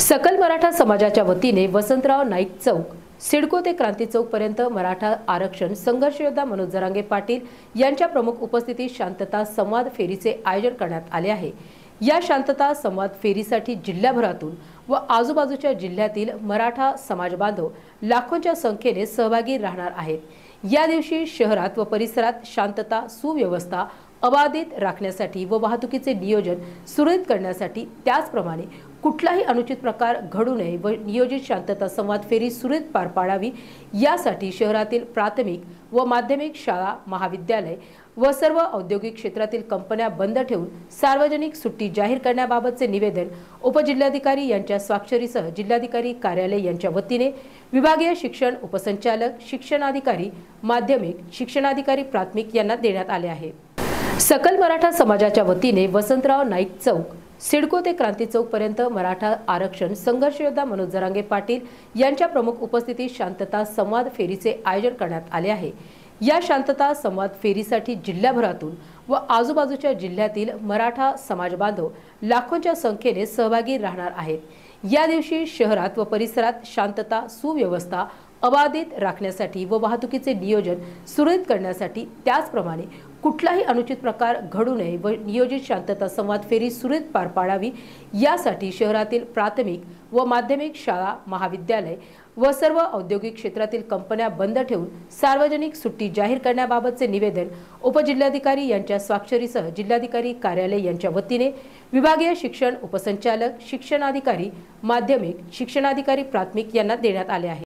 सकल मराठा समाजाच्या वतीने वसंतराव नाईक चौक सिडको ते क्रांती चौकपर्यंत मराठा आरक्षण संघर्षयोद्धा मनोज जरांगे पाटील यांच्या प्रमुख उपस्थितीत शांतता संवाद फेरीचे आयोजन करण्यात आले आहे. या शांतता संवाद फेरीसाठी जिल्ह्याभरातून व आजूबाजूच्या जिल्ह्यातील मराठा समाज बांधव लाखोंच्या संख्येने सहभागी राहणार आहेत. या दिवशी शहरात व परिसरात शांतता सुव्यवस्था अबाधित राखण्यासाठी व वाहतुकीचे नियोजन सुरळीत करण्यासाठी त्याचप्रमाणे कुठलाही अनुचित प्रकार घडू नये व नियोजित शांतता संवाद फेरी सुरळीत पार पाडावी यासाठी शहरातील प्राथमिक व माध्यमिक शाळा महाविद्यालय व सर्व औद्योगिक क्षेत्रातील कंपन्या बंद ठेवून सार्वजनिक सुट्टी जाहीर करण्याबाबतचे निवेदन उपजिल्हाधिकारी यांच्या स्वाक्षरीसह जिल्हाधिकारी कार्यालय यांच्या वतीने विभागीय शिक्षण उपसंचालक शिक्षणाधिकारी माध्यमिक शिक्षणाधिकारी प्राथमिक यांना देण्यात आले आहे. सकल मराठा समाजाच्या वतीने वसंतराव नाईक चौक सिडको ते क्रांती चौक पर्यंत मराठा आरक्षण संघर्ष योद्धा मनोज जरांगे पाटील यांच्या प्रमुख उपस्थितीत शांतता संवाद फेरीचे आयोजन करण्यात आले आहे. या शांतता संवाद फेरीसाठी जिल्ह्याभरातून व आजूबाजूच्या जिल्ह्यातील मराठा समाज बांधव लाखोंच्या संख्येने सहभागी राहणार आहेत. या दिवशी शहरात व परिसरात शांतता सुव्यवस्था अबाधित राखण्यासाठी व वाहतुकीचे नियोजन सुरळीत करण्यासाठी त्याचप्रमाणे कुठलाही अनुचित प्रकार घडू नये व नियोजित शांतता संवाद फेरी सुरळीत पार पाडावी यासाठी शहरातील प्राथमिक व माध्यमिक शाळा महाविद्यालय व सर्व औद्योगिक क्षेत्रातील कंपन्या बंद ठेवून सार्वजनिक सुट्टी जाहीर करण्याबाबतचे निवेदन उपजिल्हाधिकारी यांच्या स्वाक्षरीसह जिल्हाधिकारी कार्यालय यांच्या वतीने विभागीय शिक्षण उपसंचालक शिक्षणाधिकारी माध्यमिक शिक्षणाधिकारी प्राथमिक यांना देण्यात आले आहे.